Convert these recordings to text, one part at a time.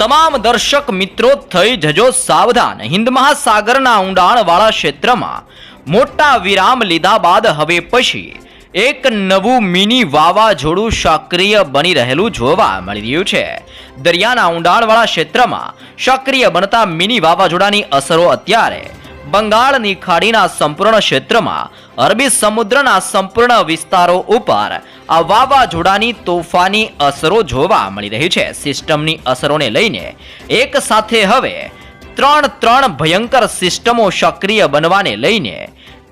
તમામ દર્શક મિત્રો થઈ જજો સાવધાન. હિન્દ મહાસાગરના ઊંડાણવાળા ક્ષેત્રમાં મોટા વિરામ લીધા બાદ હવે પછી એક નવું મિની વાવાઝોડું સક્રિય બની રહેલું જોવા મળી રહ્યું છે. દરિયાના ઊંડાણવાળા ક્ષેત્રમાં સક્રિય બનતા મિની વાવાઝોડાની અસરો અત્યારે બંગાળની ખાડીના સંપૂર્ણ ક્ષેત્રમાં અરબી સમુદ્રના સંપૂર્ણ વિસ્તારો ઉપર આ વાવાઝોડાની તોફાની અસરો જોવા મળી રહી છે. સિસ્ટમની અસરોને લઈને એક સાથે હવે ત્રણ ત્રણ ભયંકર સિસ્ટમો સક્રિય બનવાને લઈને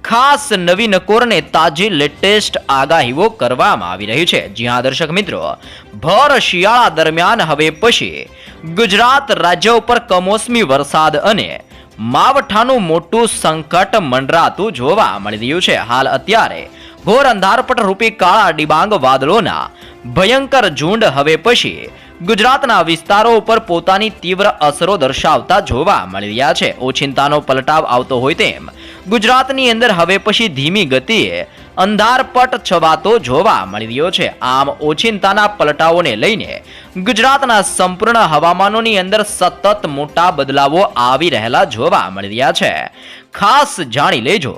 ખાસ નવી નકોરને તાજી લેટેસ્ટ આગાહીઓ કરવામાં આવી રહી છે. જ્યાં દર્શક મિત્રો, ભર શિયાળા દરમિયાન હવે પછી ગુજરાત રાજ્ય ઉપર કમોસમી વરસાદ અને માવઠાનું મોટું સંકટ મંડરાતું જોવા મળી રહ્યું છે. હાલ અત્યારે ઘોર અંધારપટ રૂપી કાળા ડિબાંગ વાદળોના ભયંકર ઝુંડ હવે પછી ગુજરાતના વિસ્તારો ઉપર પોતાની તીવ્ર અસરો દર્શાવતા જોવા મળી રહ્યા છે. ઓચિંતાનો પલટાવ આવતો હોય તેમ ગુજરાતની અંદર હવે પછી ધીમી ગતિએ અંધારપટ છવાતો જોવા મળી રહ્યો છે. આમ ઓચિંતાના પલટાઓને લઈને ગુજરાતના સંપૂર્ણ હવામાનોની અંદર સતત મોટા બદલાવો આવી રહેલા જોવા મળી રહ્યા છે. ખાસ જાણી લેજો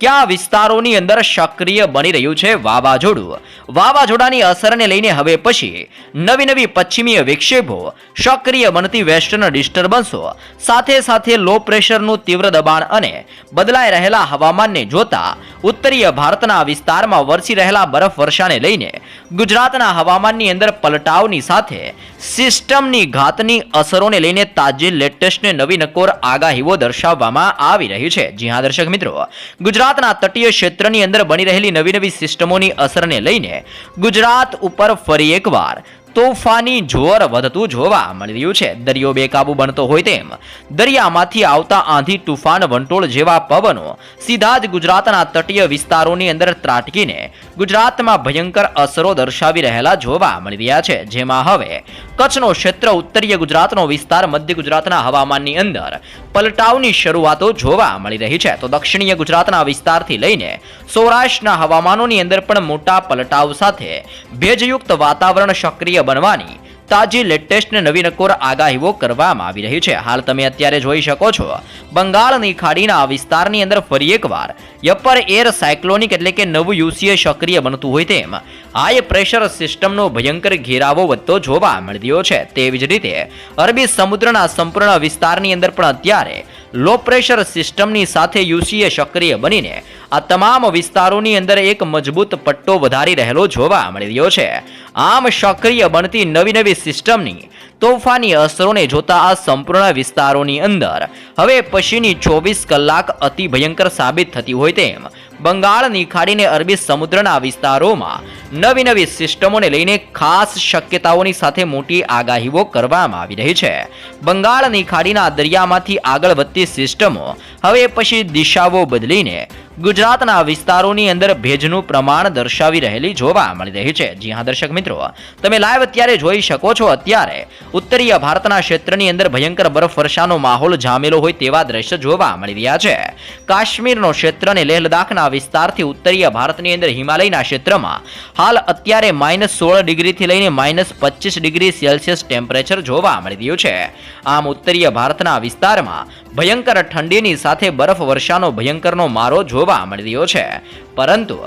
કયા વિસ્તારોની અંદર સક્રિય બની રહ્યું છે વાવાઝોડું? વાવાઝોડાની અસરને લઈને હવે પછી નવી નવી પશ્ચિમીય વિક્ષેપો સક્રિય બનતી વેસ્ટર્ન ડિસ્ટર્બન્સો, સાથે સાથે લો પ્રેશરનું તીવ્ર દબાણ અને બદલાઈ રહેલા હવામાનને જોતા ઉત્તરીય ભારતના વિસ્તારમાં વરસી રહેલા બરફવર્ષાને લઈને ગુજરાતના હવામાનની અંદર પલટાવની સાથે સિસ્ટમની ઘાતની અસરોને લઈને તાજી લેટેસ્ટ ને નવી નકોર આગાહીઓ દર્શાવવામાં આવી રહી છે. જી હા, દર્શક મિત્રો. ગુજરાતના તટીય ક્ષેત્રની અંદર બની રહેલી નવી નવી સિસ્ટમોની અસરને લઈને ગુજરાત ઉપર ફરી એકવાર તોફાની જોર વધતું જોવા મળી રહ્યું છે. દરિયો બેકાબુ બનતો હોય તેમ. દરિયામાંથી આવતા આંધી તુફાન વંટોળ જેવા પવનો સીધા જ ગુજરાતના તટીય વિસ્તારોની અંદર ત્રાટકીને ગુજરાતમાં ભયંકર અસરો દર્શાવી રહેલા જોવા મળી રહ્યા છે. જેમાં હવે કચ્છનો ક્ષેત્ર ઉત્તરીય ગુજરાતનો વિસ્તાર મધ્ય ગુજરાતના હવામાનની અંદર પલટાવની શરૂઆતો જોવા મળી રહી છે. તો દક્ષિણીય ગુજરાતના વિસ્તારથી લઈને સૌરાષ્ટ્રના હવામાનોની અંદર પણ મોટા પલટાવ સાથે ભેજયુક્ત વાતાવરણ સક્રિય બનવાની તાજી લેટેસ્ટ ને નવી નકોર આગાહીઓ કરવામાં આવી રહી છે. હાલ તમે અત્યારે જોઈ શકો છો, બંગાળની ખાડીના વિસ્તારની અંદર ફરી એકવાર યપર એર સાયક્લોનિક એટલે કે નવું યુસીએ સક્રિય બનતું હોય તેમ હાઈ પ્રેશર સિસ્ટમનો ભયંકર ઘેરાવો વધતો જોવા મળી રહ્યો છે. તેવી જ રીતે અરબી સમુદ્રના સંપૂર્ણ વિસ્તારની અંદર પણ અત્યારે લો પ્રેશર સિસ્ટમની સાથે યુસીએ સક્રિય બનીને આ તમામ વિસ્તારોની અંદર એક મજબૂત પટ્ટો વધારી રહેલો જોવા મળી રહ્યો છે. આમ સક્રિય બનતી નવી નવી સિસ્ટમની તોફાની અસરોને જોતા આ સંપૂર્ણ વિસ્તારોની અંદર. હવે પછીની ચોવીસ કલાક અતિ ભયંકર સાબિત થતી હોય તેમ બંગાળની ખાડીને અરબી સમુદ્રના વિસ્તારોમાં નવી નવી સિસ્ટમોને લઈને ખાસ શક્યતાઓની સાથે મોટી આગાહીઓ કરવામાં આવી રહી છે. બંગાળની ખાડીના દરિયામાંથી આગળ વધતી સિસ્ટમો હવે પછી દિશાઓ બદલીને ગુજરાતના વિસ્તારોની અંદર ભેજનું પ્રમાણ દર્શાવી રહેલી જોવા મળી રહી છે. જી હા, દર્શક મિત્રો, તમે લાઈવ અત્યારે જોઈ શકો છો. અત્યારે ઉત્તરીય ભારતના ક્ષેત્રની અંદર ભયંકર બરફ વર્ષાનો માહોલ જામેલો હોય તેવા દ્રશ્ય જોવા મળી રહ્યા છે. કાશ્મીરનો ક્ષેત્ર અને લેહ લદ્દાખના વિસ્તારથી ઉત્તરીય ભારતની અંદર હિમાલયના ક્ષેત્રમાં હાલ અત્યારે માઇનસ સોળ ડિગ્રીથી લઈને માઇનસ પચીસ ડિગ્રી સેલ્સિયસ ટેમ્પરેચર જોવા મળી રહ્યું છે. આમ ઉત્તરીય ભારતના વિસ્તારમાં ભયંકર ઠંડીની સાથે બરફ વર્ષાનો ભયંકરનો મારો જોવા મળી રહ્યો છે. પરંતુ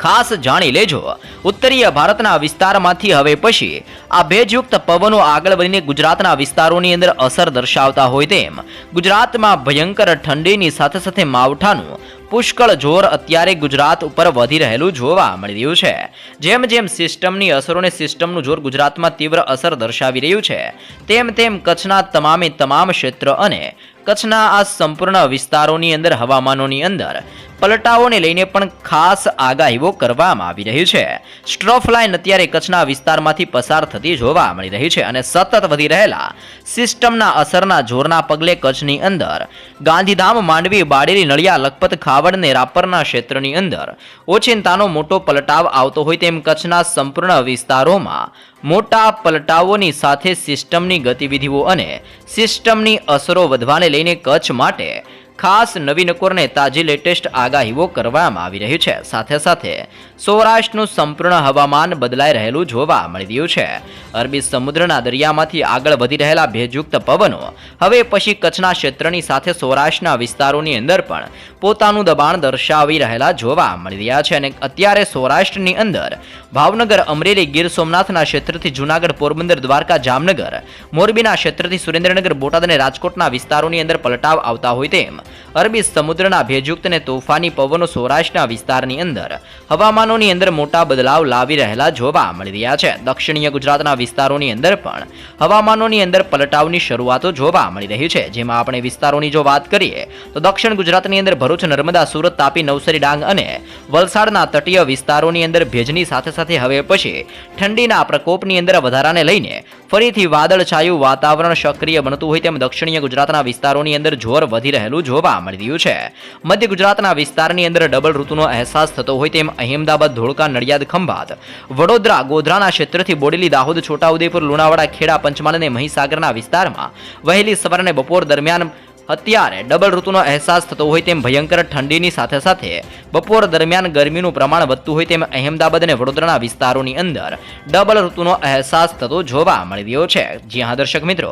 ખાસ જાણી લેજો, ઉત્તરીય ભારતના વિસ્તારમાંથી હવે પછી આ ભેજયુક્ત પવનો આગળ વધીને ગુજરાતના વિસ્તારોની અંદર અસર દર્શાવતા હોય તેમ, ગુજરાતમાં ભયંકર ઠંડીની સાથે સાથે માવઠાનું પુષ્કળ જોર અત્યારે ગુજરાત ઉપર વધી રહેલું જોવા મળી રહ્યું છે. જેમ જેમ સિસ્ટમની અસરોને સિસ્ટમનું જોર ગુજરાતમાં તીવ્ર અસર દર્શાવી રહ્યું છે, તેમ તેમ કચ્છના તમામે તમામ ક્ષેત્ર અને કચ્છના આ સંપૂર્ણ વિસ્તારોની અંદર હવામાનોની અંદર પલટાઓને લઈને પણ ખાસ આગાહીઓ કરવામાં આવી રહી છે. સ્ટ્રફ લાઇન અત્યારે કચ્છના વિસ્તારમાંથી પસાર થતી જોવા મળી રહી છે અને સતત વધી રહેલા સિસ્ટમના અસરના જોરના પગલે કચ્છની અંદર ગાંધીધામ, માંડવી, બાડેલી, નળિયા, લખપત, ખાવડ ને રાપરના ક્ષેત્રની અંદર ઓચિંતાનો મોટો પલટાવ આવતો હોય તેમ કચ્છના સંપૂર્ણ વિસ્તારોમાં મોટા પલટાવોની સાથે સિસ્ટમની ગતિવિધિઓ અને સિસ્ટમની અસરો વધવાને લઈને કચ્છ માટે ખાસ નવી નકોરને તાજી લેટેસ્ટ આગાહીઓ કરવામાં આવી રહી છે. સાથે સાથે સૌરાષ્ટ્રનું સંપૂર્ણ હવામાન બદલાઈ રહેલું જોવા મળી રહ્યું છે. અરબી સમુદ્રના દરિયામાંથી આગળ વધી રહેલા ભેજયુક્ત પવનો હવે પછી કચ્છના ક્ષેત્રની સાથે સૌરાષ્ટ્રના વિસ્તારોની અંદર પણ પોતાનું દબાણ દર્શાવી રહેલા જોવા મળી રહ્યા છે અને અત્યારે સૌરાષ્ટ્રની અંદર ભાવનગર, અમરેલી, ગીર સોમનાથના ક્ષેત્રથી જૂનાગઢ, પોરબંદર, દ્વારકા, જામનગર, મોરબીના ક્ષેત્રથી સુરેન્દ્રનગર, બોટાદ અને રાજકોટના વિસ્તારોની અંદર પલટાવ આવતા હોય તેમ અરબી સમુદ્રના ભેજયુક્ત અને તોફાની પવનો સૌરાષ્ટ્રના વિસ્તારની અંદર. હવામાનોની અંદર મોટા બદલાવ લાવી રહેલા જોવા મળી રહ્યા છે. દક્ષિણીય ગુજરાતના વિસ્તારોની અંદર પણ હવામાનોની અંદર પલટાવની શરૂઆતો જોવા મળી રહી છે. જેમાં આપણે વિસ્તારોની જો વાત કરીએ, તો દક્ષિણ ગુજરાતની અંદર ભરૂચ, નર્મદા, સુરત, તાપી, નવસારી, ડાંગ અને વલસાડના તટીય વિસ્તારોની અંદર ભેજની સાથે સાથે હવે પછી ઠંડીના પ્રકોપની અંદર વધારાને લઈને ફરીથી વાદળછાયું વાતાવરણ સક્રિય બનતું હોય તેમ દક્ષિણીય ગુજરાતના વિસ્તારોની અંદર જોર વધી રહેલું જોવા મળી રહ્યું છે. મધ્ય ગુજરાતના વિસ્તારની અંદર ડબલ ઋતુનો અહેસાસ થતો હોય તેમ અહેમદાબાદ, ધોળકા, નડિયાદ, ખંભાત, વડોદરા, ગોધરાના ક્ષેત્રથી બોડેલી, દાહોદ, છોટાઉદેપુર, લુણાવાડા, ખેડા, પંચમહાલ અને મહીસાગરના વિસ્તારમાં વહેલી સવાર અને બપોર દરમિયાન અત્યારે ડબલ ઋતુનો અહેસાસ થતો હોય તેમ ભયંકર ઠંડીની સાથે સાથે બપોર દરમિયાન ગરમીનું પ્રમાણ વધતું હોય તેમ અહેમદાબાદ અને વડોદરાના વિસ્તારોની અંદર ડબલ ઋતુનો અહેસાસ થતો જોવા મળી રહ્યો છે. જ્યાં દર્શક મિત્રો,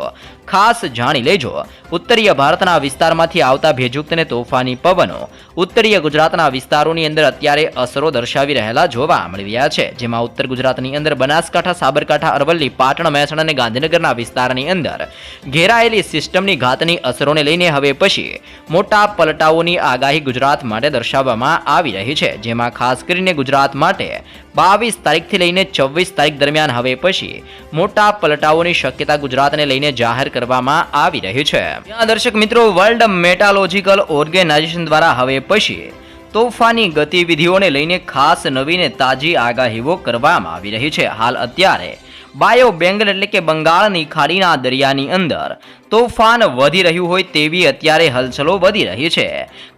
ખાસ જાણી લેજો. ઉત્તરીય ભારતના વિસ્તારમાંથી આવતા ભેજુક્ત અને તોફાની પવનો ઉત્તરીય ગુજરાતના વિસ્તારોની અંદર અત્યારે અસરો દર્શાવી રહેલા જોવા મળી રહ્યા છે. જેમાં ઉત્તર ગુજરાતની અંદર બનાસકાંઠા, સાબરકાંઠા, અરવલ્લી, પાટણ, મહેસાણા અને ગાંધીનગરના વિસ્તારની અંદર ઘેરાયેલી સિસ્ટમની ઘાતની અસરોને લઈને હવે પછી મોટા પલટાઓની આગાહી ગુજરાત માટે દર્શાવવામાં આવી રહી છે, જેમાં ખાસ કરીને ગુજરાત માટે બાવીસ તારીખથી લઈને છવ્વીસ તારીખ દરમિયાન હવે પછી મોટા પલટાઓની શક્યતા ગુજરાતને લઈને જાહેર કરવામાં આવી રહી છે. દર્શક મિત્રો વર્લ્ડ મેટાલોજીકલ ઓર્ગેનાઇઝેશન દ્વારા હવે પછી તોફાની ગતિવિધિઓને લઈને ખાસ નવીને તાજી આગાહીઓ કરવામાં આવી રહી છે. હાલ અત્યારે બાયો બેંગલ એટલે કે બંગાળની ખાડીના દરિયાની અંદર. તોફાન વધી રહ્યું હોય તેવી અત્યારે હલચલો વધી રહી છે.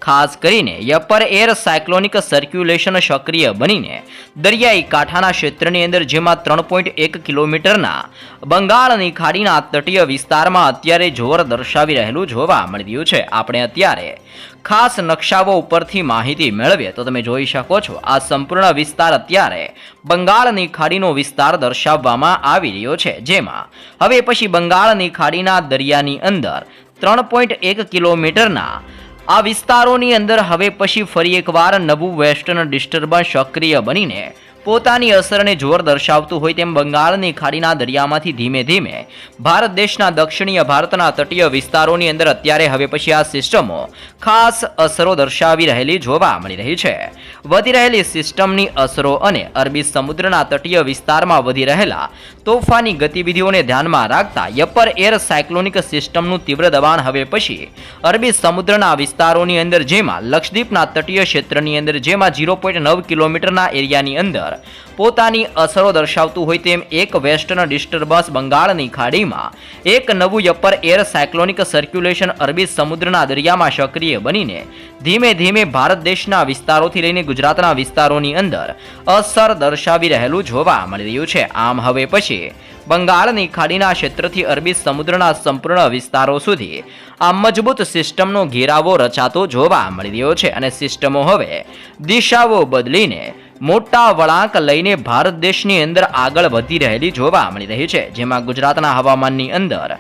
ખાસ કરીને યપર એર સાયક્લોનિક સર્ક્યુલેશન સક્રિય બનીને દરિયાઈ કાંઠાના ક્ષેત્રની અંદર, જેમાં ત્રણ પોઈન્ટ એક કિલોમીટરના બંગાળની ખાડીના તટીય વિસ્તારમાં અત્યારે જોર દર્શાવી રહેલું જોવા મળી રહ્યું છે. આપણે અત્યારે ખાસ નકશાઓ ઉપરથી માહિતી મેળવીએ તો તમે જોઈ શકો છો, આ સંપૂર્ણ વિસ્તાર અત્યારે બંગાળની ખાડીનો વિસ્તાર દર્શાવવામાં આવી રહ્યો છે, જેમાં હવે પછી બંગાળની ખાડીના દરિયાની અંદર ત્રણ પોઈન્ટ એક કિલોમીટરના આ વિસ્તારોની અંદર હવે પછી ફરી એકવાર નવું વેસ્ટર્ન ડિસ્ટર્બન્સ સક્રિય બનીને પોતાની અસરને જોર દર્શાવતું હોય તેમ બંગાળની ખાડીના દરિયામાંથી ધીમે ધીમે ભારત દેશના દક્ષિણીય ભારતના તટીય વિસ્તારોની અંદર અત્યારે હવે પછી આ સિસ્ટમો ખાસ અસરો દર્શાવી રહેલી જોવા મળી રહી છે. વધી રહેલી સિસ્ટમની અસરો અને અરબી સમુદ્રના તટીય વિસ્તારમાં વધી રહેલા તોફાની ગતિવિધિઓને ધ્યાનમાં રાખતા યપર એર સાયક્લોનિક સિસ્ટમનું તીવ્ર દબાણ હવે પછી અરબી સમુદ્રના વિસ્તારોની અંદર જેમાં લક્ષદ્વીપના તટીય ક્ષેત્રની અંદર જેમાં ઝીરો પોઈન્ટ નવ કિલોમીટરના એરિયાની અંદર પોતાની અસરો દર્શાવતું હોય તેમ એક વેસ્ટર્ન ડિસ્ટર્બન્સ બંગાળની ખાડીમાં એક નવું યપર એર સાયક્લોનિક સર્ક્યુલેશન અરબી સમુદ્રના દરિયામાં સક્રિય બનીને ધીમે ધીમે ભારત દેશના વિસ્તારોથી લઈને ગુજરાતના વિસ્તારોની અંદર અસર દર્શાવી રહેલું જોવા મળી રહ્યું છે. આમ હવે પછી બંગાળની ખાડીના ક્ષેત્રથી અરબી સમુદ્રના સંપૂર્ણ વિસ્તારો સુધી આ મજબૂત સિસ્ટમનો ઘેરાવો રચાતો જોવા મળી રહ્યો છે અને સિસ્ટમો હવે દિશાઓ બદલીને મોટા વળાંક લઈને ભારત દેશની અંદર આગળ વધી રહેલી જોવા મળી રહી છે, જેમાં ગુજરાતના હવામાનની અંદર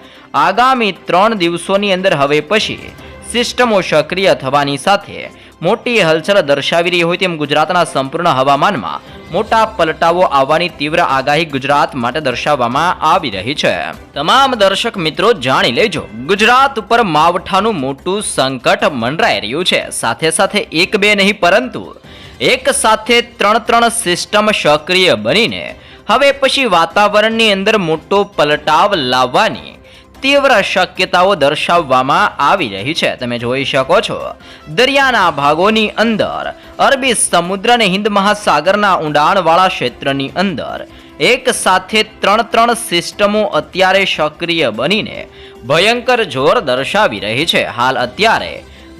આગામી ત્રણ દિવસોની અંદર હવે પછી સિસ્ટમો સક્રિય થવાની સાથે મોટી હલચલ દર્શાવી રહી હોય તેમ ગુજરાતના સંપૂર્ણ હવામાનમાં મોટા પલટાવો આવવાની તીવ્ર આગાહી ગુજરાત માટે દર્શાવવામાં આવી રહી છે. તમામ દર્શક મિત્રો જાણી લેજો, ગુજરાત ઉપર માવઠાનું મોટું સંકટ મંડરાઈ રહ્યું છે. સાથે સાથે એક બે નહીં, પરંતુ એક સાથે ત્રણ ત્રણ સિસ્ટમ સક્રિય બનીને હવે પછી વાતાવરણની અંદર મોટો પલટાવ લાવવાની તીવ્ર શક્યતાઓ દર્શાવવામાં આવી રહી છે. તમે જોઈ શકો છો, દરિયાના ભાગોની અંદર, અરબી સમુદ્ર અને હિન્દ મહાસાગરના ઊંડાણવાળા ક્ષેત્રની અંદર, એક સાથે ત્રણ ત્રણ સિસ્ટમો અત્યારે સક્રિય બનીને ભયંકર જોર દર્શાવી રહી છે. હાલ અત્યારે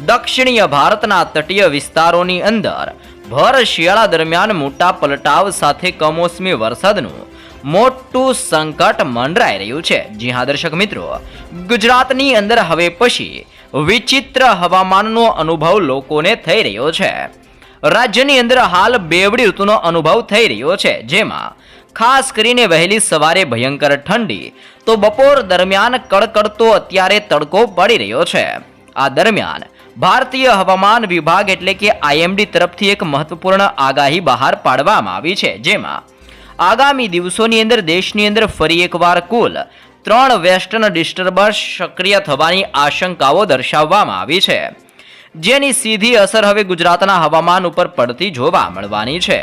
દક્ષિણીય ભારતના તટીય વિસ્તારોની અંદર ભર શિયાળા દરમિયાન મોટા પલટાવ સાથે કમોસમી વરસાદનું મોટું સંકટ મંડરાઈ રહ્યું છે. જી હા, દર્શક મિત્રો. ગુજરાતની અંદર હવે પછી વિચિત્ર હવામાનનો અનુભવ લોકોને થઈ રહ્યો છે. રાજ્યની અંદર હાલ બેવડી ઋતુનો અનુભવ થઈ રહ્યો છે. જેમાં ખાસ કરીને વહેલી સવારે ભયંકર ઠંડી, તો બપોર દરમિયાન કડકડતો અત્યારે તડકો પડી રહ્યો છે. આ દરમિયાન ભારતીય હવામાન વિભાગ એટલે કે આઈએમડી તરફથી એક મહત્વપૂર્ણ આગાહી બહાર પાડવામાં આવી છે, જેમાં આગામી દિવસોની અંદર દેશની અંદર ફરી એકવાર કુલ ત્રણ વેસ્ટર્ન ડિસ્ટર્બન્સ સક્રિય થવાની આશંકાઓ દર્શાવવામાં આવી છે, જેની સીધી અસર હવે ગુજરાતના હવામાન ઉપર પડતી જોવા મળવાની છે.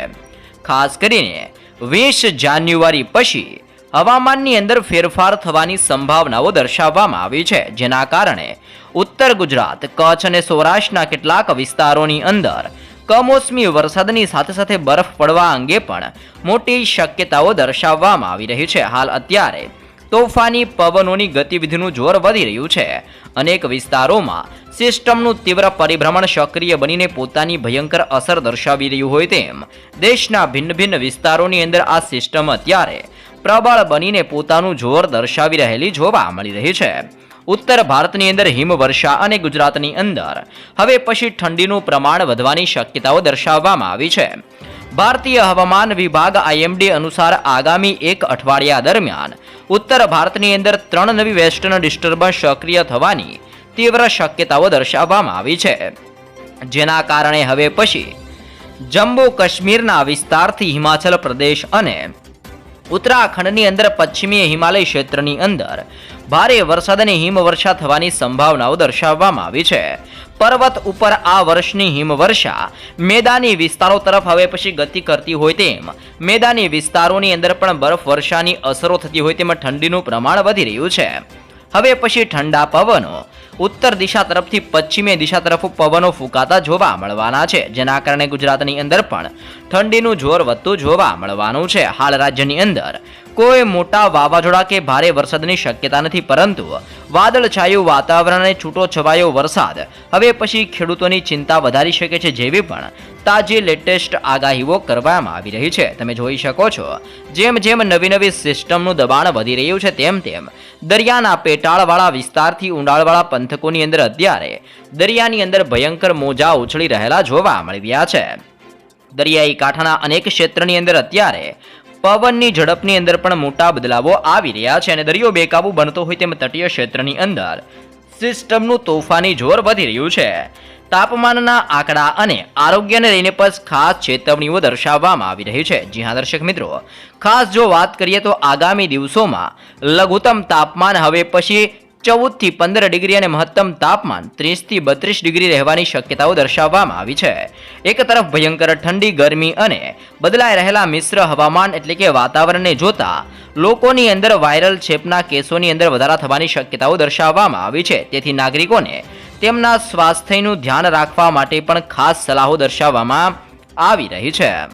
ખાસ કરીને વીસ જાન્યુઆરી પછી હવામાનની અંદર ફેરફાર થવાની સંભાવનાઓ દર્શાવવામાં આવી છે, જેના કારણે ઉત્તર ગુજરાત, કચ્છ અને સૌરાષ્ટ્રના કેટલાક વિસ્તારોની અંદર કમોસમી વરસાદની સાથે સાથે બરફ પડવા અંગે પણ મોટી શક્યતાઓ દર્શાવવામાં આવી રહી છે. હાલ અત્યારે તોફાની પવનોની ગતિવિધિનું જોર વધી રહ્યું છે. અનેક વિસ્તારોમાં સિસ્ટમનું તીવ્ર પરિભ્રમણ સક્રિય બનીને પોતાની ભયંકર અસર દર્શાવી રહ્યું હોય તેમ દેશના ભિન્ન ભિન્ન વિસ્તારોની અંદર આ સિસ્ટમ અત્યારે પ્રબળ બનીને પોતાનું જોર દર્શાવી રહેલી જોવા મળી રહી છે. ઉત્તર ભારતની અંદર હિમવર્ષા અને ગુજરાતની અંદર. હવે પછી ઠંડીનું પ્રમાણ વધવાની શક્યતાઓ દર્શાવવામાં આવી છે. ભારતીય હવામાન વિભાગ આઈએમડી અનુસાર આગામી એક અઠવાડિયા દરમિયાન ઉત્તર ભારતની અંદર ત્રણ નવી વેસ્ટર્ન ડિસ્ટર્બન્સ સક્રિય થવાની તીવ્ર શક્યતાઓ દર્શાવવામાં આવી છે. જેના કારણે હવે પછી જમ્મુ કાશ્મીરના વિસ્તારથી હિમાચલ પ્રદેશ અને ઉત્તરાખંડની અંદર પશ્ચિમી હિમાલય ક્ષેત્રની અંદર ભારે વરસાદ અને હિમવર્ષા થવાની સંભાવનાઓ દર્શાવવામાં આવી છે. પર્વત ઉપર આ વર્ષની હિમવર્ષા મેદાની વિસ્તારો તરફ હવે પછી ગતિ કરતી હોય તેમ મેદાની વિસ્તારોની અંદર પણ બરફ વર્ષાની અસરો થતી હોય તેમ ઠંડીનું પ્રમાણ વધી રહ્યું છે. હવે પછી ઠંડા પવનો ઉત્તર દિશા તરફથી પશ્ચિમે દિશા તરફ પવનો ફૂંકાતા જોવા મળવાના છે. જેના કારણે ગુજરાતની અંદર પણ ઠંડીનું જોર વધતું જોવા મળવાનું છે હાલ રાજ્યની અંદર. કોઈ મોટા વાવાઝોડા કે ભારે વરસાદની શક્યતા નથી, પરંતુ વાદળછાયું વાતાવરણ અને છૂટો છવાયો વરસાદ. હવે પછી ખેડૂતોની ચિંતા વધારી શકે છે જેવી પણ તાજી લેટેસ્ટ આગાહીઓ કરવામાં આવી રહી છે, તમે જોઈ શકો છો. જેમ જેમ નવી નવી સિસ્ટમનું દબાણ વધી રહ્યું છે, તેમ તેમ દરિયાના પેટાળવાળા વિસ્તારથી ઊંડાળવાળા પંથકોની અંદર અત્યારે દરિયાની અંદર ભયંકર મોજા ઉછળી રહેલા જોવા મળી રહ્યા છે. દરિયાઈ કાંઠાના અનેક ક્ષેત્રની અંદર અત્યારે પવનની ઝડપની અંદર પણ મોટા બદલાવો આવી રહ્યા છે અને દરિયો બેકાબુ બનતો હોય તેમ તટીય ક્ષેત્રની અંદર સિસ્ટમનું તોફાની જોર વધી રહ્યું છે. તાપમાનના આંકડા અને આરોગ્યને લઈને પણ ખાસ ચેતવણીઓ દર્શાવવામાં આવી રહી છે. જી હા, દર્શક મિત્રો, ખાસ જો વાત કરીએ તો આગામી દિવસોમાં લઘુત્તમ તાપમાન હવે પછી ચૌદથી પંદર ડિગ્રી અને મહત્તમ તાપમાન ત્રીસથી બત્રીસ ડિગ્રી રહેવાની શક્યતાઓ દર્શાવવામાં આવી છે. એક તરફ ભયંકર ઠંડી, ગરમી અને બદલાઈ રહેલા મિશ્ર હવામાન એટલે કે વાતાવરણને જોતા લોકોની અંદર વાયરલ ચેપના કેસોની અંદર વધારા થવાની શક્યતાઓ દર્શાવવામાં આવી છે. તેથી નાગરિકોને તેમના સ્વાસ્થ્યનું ધ્યાન રાખવા માટે પણ ખાસ સલાહો દર્શાવવામાં આવી રહી છે.